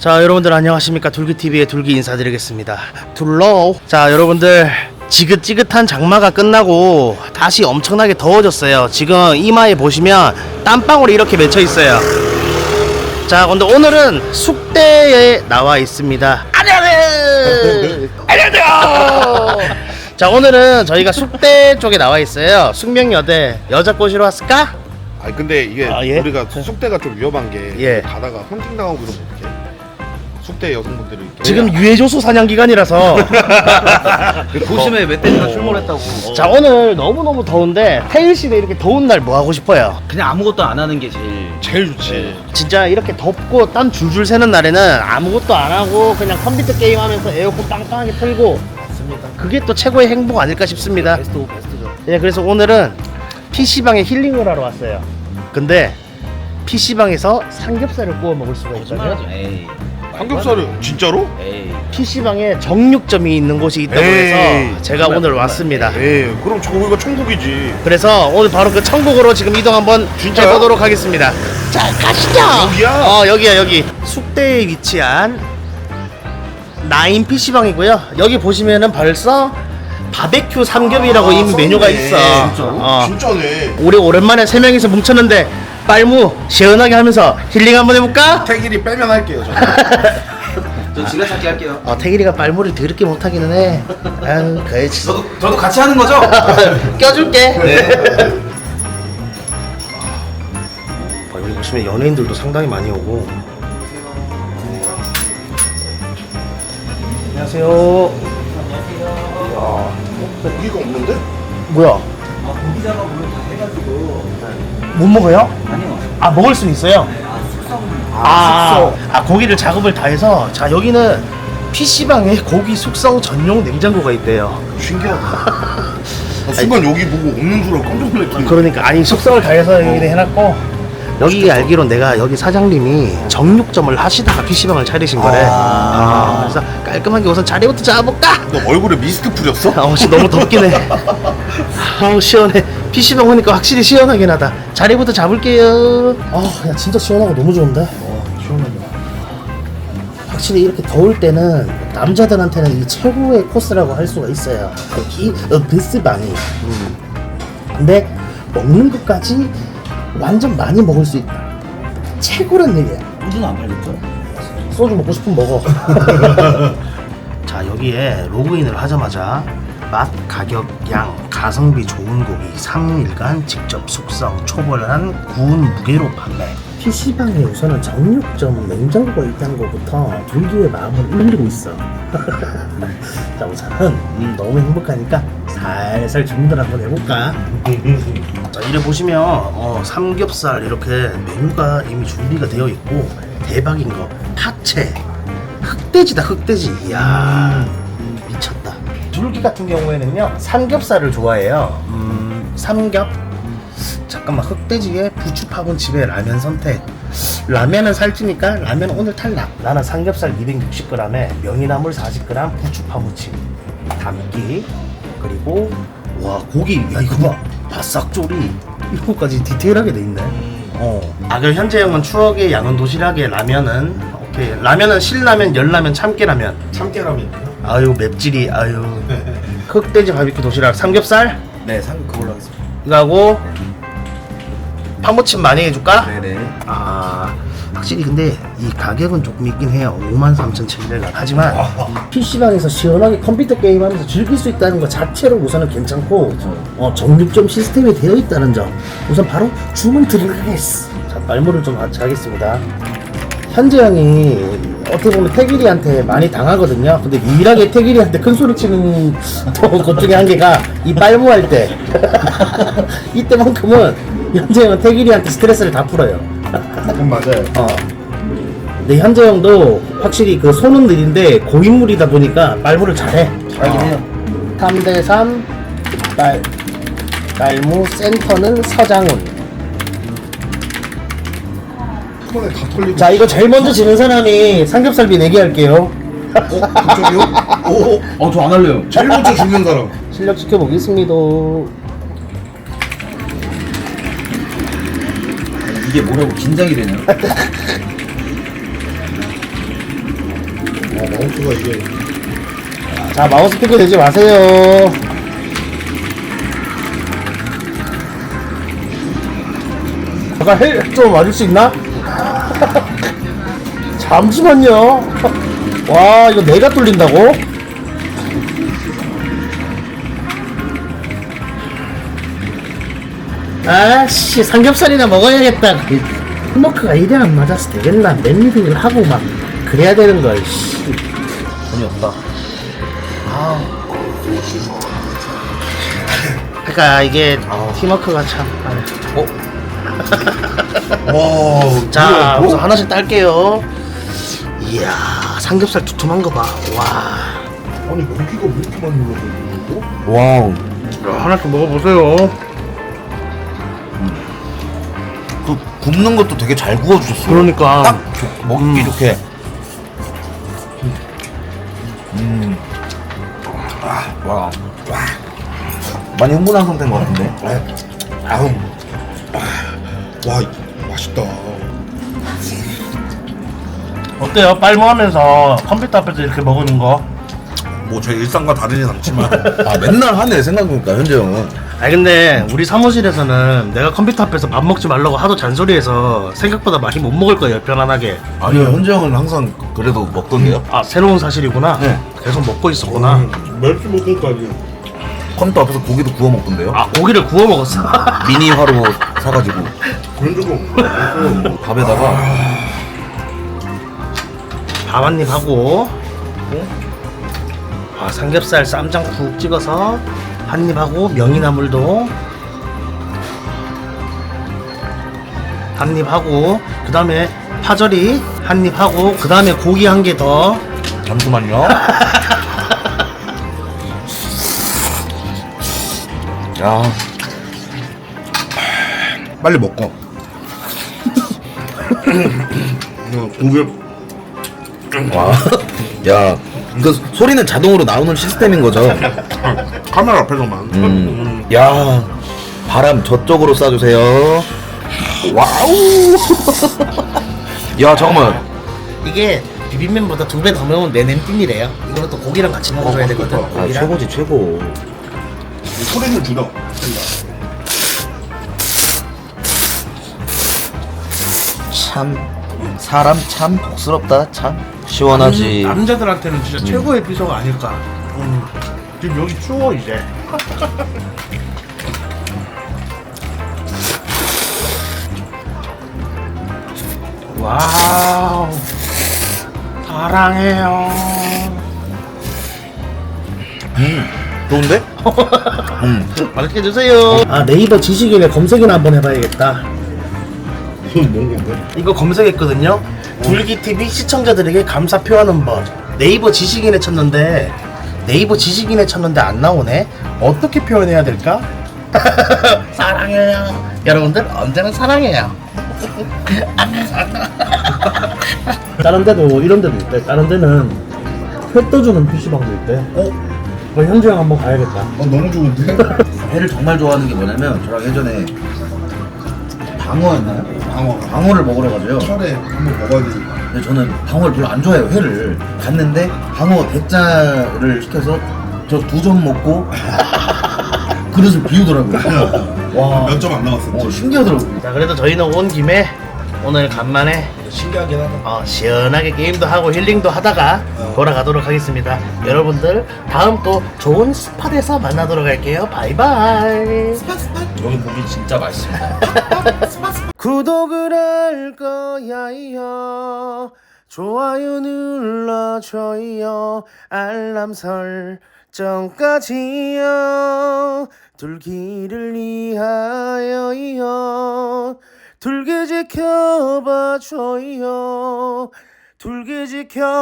자 여러분들 안녕하십니까? 둘기TV의 둘기 인사드리겠습니다. 둘러. 자 여러분들 지긋지긋한 장마가 끝나고 다시 엄청나게 더워졌어요. 지금 이마에 보시면 땀방울이 이렇게 맺혀 있어요. 자 근데 오늘은 숙대에 나와 있습니다. 안녕하세요! 안녕하세요! 자 오늘은 저희가 숙대 쪽에 나와 있어요. 숙명여대 여자 꼬시러 왔을까? 아니 근데 이게 아, 예? 우리가 숙대가 좀 위험한 게 예. 가다가 헌팅 당하고 이러면 어떡해? 숙대 여성분들이 이렇게 지금 유해조수 사냥 기간이라서 도심에 멧돼지가 출몰했다고. 자 오늘 너무너무 더운데 태일시대 이렇게 더운 날 뭐 하고 싶어요? 그냥 아무것도 안 하는 게 제일. 제일 좋지. 진짜 이렇게 덥고 땀 줄줄 새는 날에는 아무것도 안 하고 그냥 컴퓨터 게임 하면서 에어컨 빵빵하게 틀고 맞습니다. 그게 또 최고의 행복 아닐까 싶습니다 베스트 오브 베스트죠. 예, 그래서 오늘은 PC방에 힐링을 하러 왔어요 근데 PC방에서 삼겹살을 구워 먹을 수가 있거든요 거짓말하죠. 에이. 삼겹살을 진짜로? 에이. PC방에 정육점이 있는 곳이 있다고 에이, 해서 제가 정말, 오늘. 왔습니다 예. 그럼 저거가 천국이지. 그래서 오늘 바로 그 천국으로 지금 이동 한번 진짜요? 해보도록 하겠습니다. 자, 가시죠. 여기야? 어, 여기야 여기. 숙대에 위치한 나인 PC방이고요. 여기 보시면은 벌써 바베큐 삼겹이라고 이미 메뉴가 있어. 어. 진짜네. 우리 오랜만에 세 명이서 뭉쳤는데 빨무 시원하게 하면서 힐링 한번 해볼까? 태길이 빼면 할게요. 저. 저 지가 찾기 할게요. 어, 태길이가 빨무를 더럽게 못하기는 해. 아유, 그렇지. 저도 저도 같이 하는 거죠? 껴줄게. 네. 어, 여기 보시면 연예인들도 상당히 많이 오고. 안녕하세요. 고기가 없는데? 뭐야? 아 고기자가 물론 다 해가지고. 못 먹어요? 아니요. 아 먹을 수는 있어요. 아 숙성. 아, 아 고기를 작업을 다 해서 자 여기는 PC방에 고기 숙성 전용 냉장고가 있대요. 신기하다. 나 순간 여기 보고 없는 줄 알고 깜짝 놀랐더니 그러니까 아니 숙성을 다 해서 여기 해놨고 여기 알기로 내가 여기 사장님이 정육점을 하시다가 PC방을 차리신 거래. 아, 그래서 깔끔하게 우선 자리부터 잡아볼까? 너 얼굴에 미스트 뿌렸어? 아, 씨 너무 덥긴 해. 아우 시원해. PC방 오니까 확실히 시원하긴 하다. 자리부터 잡을게요. 아, 야 진짜 시원하고 너무 좋은데. 어, 시원하네. 확실히 이렇게 더울 때는 남자들한테는 이 최고의 코스라고 할 수가 있어요. 여기 어, 베스방이. 음. 근데 먹는 것까지 완전 많이 먹을 수 있다. 최고란 얘기야. 소주는 안 팔겠죠? 소주 먹고 싶으면 먹어. 자 여기에 로그인을 하자마자 맛, 가격, 양, 가성비 좋은 고기 3일간 직접 숙성, 초벌한 구운 무게로 판매. PC방에 우선은 정육점 냉장고가 있다는 것부터 둘기의 마음을 울리고 있어. 자 우선은 음, 너무 행복하니까 살살 주문을 한번 해볼까? 자 이래 보시면 어, 삼겹살 이렇게 메뉴가 이미 준비가 되어 있고 대박인 거 파채 흑돼지다 흑돼지 이야 줄기 같은 경우에는요 삼겹살을 좋아해요. 음 삼겹? 잠깐만 흑돼지에 부추 파본 집에 라면 선택. 라면은 살찌니까 라면 오늘 탈락. 나는 삼겹살 260g에 명이나물 40g 부추 파무침 담기. 그리고 와 고기. 야 이거 봐. 바싹 조리. 이런 것까지 디테일하게 돼 있네. 어. 아 그럼 현재 형은 추억의 양은 도시락에 라면은? 오케이. 라면은 신라면 열라면 참깨라면. 참깨라면. 아유 맵찔이. 아유 흑돼지 바비큐 도시락. 삼겹살? 네, 상 그걸로 하겠습니다. 이거 하고 파무침 많이 해줄까? 네네. 아 확실히 근데 이 가격은 조금 있긴 해요. 53,700원. 하지만 PC방에서 시원하게 컴퓨터 게임하면서 즐길 수 있다는 것 자체로 우선은 괜찮고 어, 정육점 시스템이 되어 있다는 점. 우선 바로 주문 드리겠어 자 말모를 좀 같이 하겠습니다. 현재 형이 어떻게 보면 태길이한테 많이 당하거든요 근데 유일하게 태길이한테 큰 소리 치는 또것 중에 한 개가 이 빨무할 때 이때만큼은 현재 형은 태길이한테 스트레스를 다 풀어요 그건 맞아요. 어. 근데 현재 형도 확실히 그 손은 느린데 고인물이다 보니까 말무를 잘해. 잘하긴 해요. 3대3 말 말무 센터는 서장훈. 번에 다 털리고. 자 이거 제일 먼저 지는 사람이 삼겹살비 내기 할게요. 어? 그쪽이요? 오, 어, 저 안 할래요. 제일 먼저 죽는 사람. 실력 지켜보겠습니다. 이게 뭐라고 긴장이 되네요. 마우스가 이게 자 마우스 피크 되지 마세요 잠깐 헬좀 와줄 수 있나? 잠시만요 와 이거 내가 뚫린다고? 아씨 삼겹살이나 먹어야겠다 스모크가 이래 안 맞았을 되겠나 맨리딩을 하고 막 그래야 되는 거야 씨 돈이 없다 그러니까 이게 팀워크가 참. 어? 와 자, 우선 하나씩 딸게요. 이야, 삼겹살 두툼한 거 봐. 와. 아니 여기가 왜 이렇게 많이 올라가 와우. 하나씩 먹어보세요. 그 굽는 것도 되게 잘 구워주셨어요. 그러니까. 딱 좋- 먹기 좋게. 음. 아, 와. 많이 흥분한 상태인 것 같은데. 아우 와 어때요? 빨모하면서 컴퓨터 앞에서 이렇게 먹는 거? 뭐 제 일상과 다르진 않지만 아 맨날 하네 생각해보니까 현재 형은. 아니 근데 우리 사무실에서는 내가 컴퓨터 앞에서 밥 먹지 말라고 하도 잔소리해서 생각보다 많이 못 먹을 거예요 편안하게 아니요 현재 형은 항상 그래도 먹던데요. 아 새로운 사실이구나 네. 계속 먹고 있었구나 멸치 볶음까지 컴퓨터 앞에서 고기도 구워 먹던데요. 아 고기를 구워 먹었어 미니 화로 사가지고 그런 적은 없어 밥에다가 밥 한 입 하고 아 삼겹살 쌈장 푹 찍어서 한 입 하고 명이나물도 한 입 하고 그 다음에 파절이 한 입 하고 그 다음에 고기 한 개 더. 잠시만요. 야, 빨리 먹고. 어, 고기 와, 야, 그 소리는 자동으로 나오는 시스템인 거죠. 카메라 앞에서만 음, 야, 바람 저쪽으로 쏴주세요. 와우. 야, 잠깐만. 이게 비빔면보다 두 배 더 매운 내 냄띵이래요 이거는 또 고기랑 같이 먹어줘야 되거든 그렇다. 아, 고기랑 최고지 최고. 소리는 줄여 참 사람 참 복스럽다. 참 시원하지. 남자들한테는 진짜 최고의 비서가 아닐까 음. 지금 여기 추워 이제 와우 사랑해요 좋은데? 음. 맛있게 드세요 아 네이버 지식인에 검색이나 한번 해봐야겠다 뭔 건데? 이거 검색했거든요. 불기TV 시청자들에게 감사 표하는 법. 네이버 지식인에 쳤는데 네이버 지식인에 쳤는데 안 나오네. 어떻게 표현해야 될까? 사랑해요. 여러분들 언제나 사랑해요. 다른 데도 이런 데도 있대. 다른 데는 회 떠주는 PC방도 있대. 어? 그 현주 형 한번 가야겠다. 아 너무 좋은데? 회를 정말 좋아하는 게 뭐냐면 저랑 예전에 방어였나요? 방어 방어를 먹으러 가줘요. 철에 한번 먹어야 되니까. 근데 저는 방어를 별로 안 좋아해요 회를. 갔는데 방어 대짜를 시켜서 저 두 점 먹고 그릇을 비우더라고요. 와 몇 점 안 나왔어 어, 신기하더라고요. 자 그래도 저희는 온 김에 오늘 간만에 신기하긴 하다 어, 시원하게 게임도 하고 힐링도 하다가 돌아가도록 하겠습니다. 여러분들 다음 또 좋은 스팟에서 만나도록 할게요. 바이바이. 여기 고기 진짜 맛있습니다 구독을 할 거야요. 좋아요 눌러줘요. 알람 설정까지요. 둘기를 위하여요. 둘게 지켜봐줘요. 둘게 지켜봐줘요.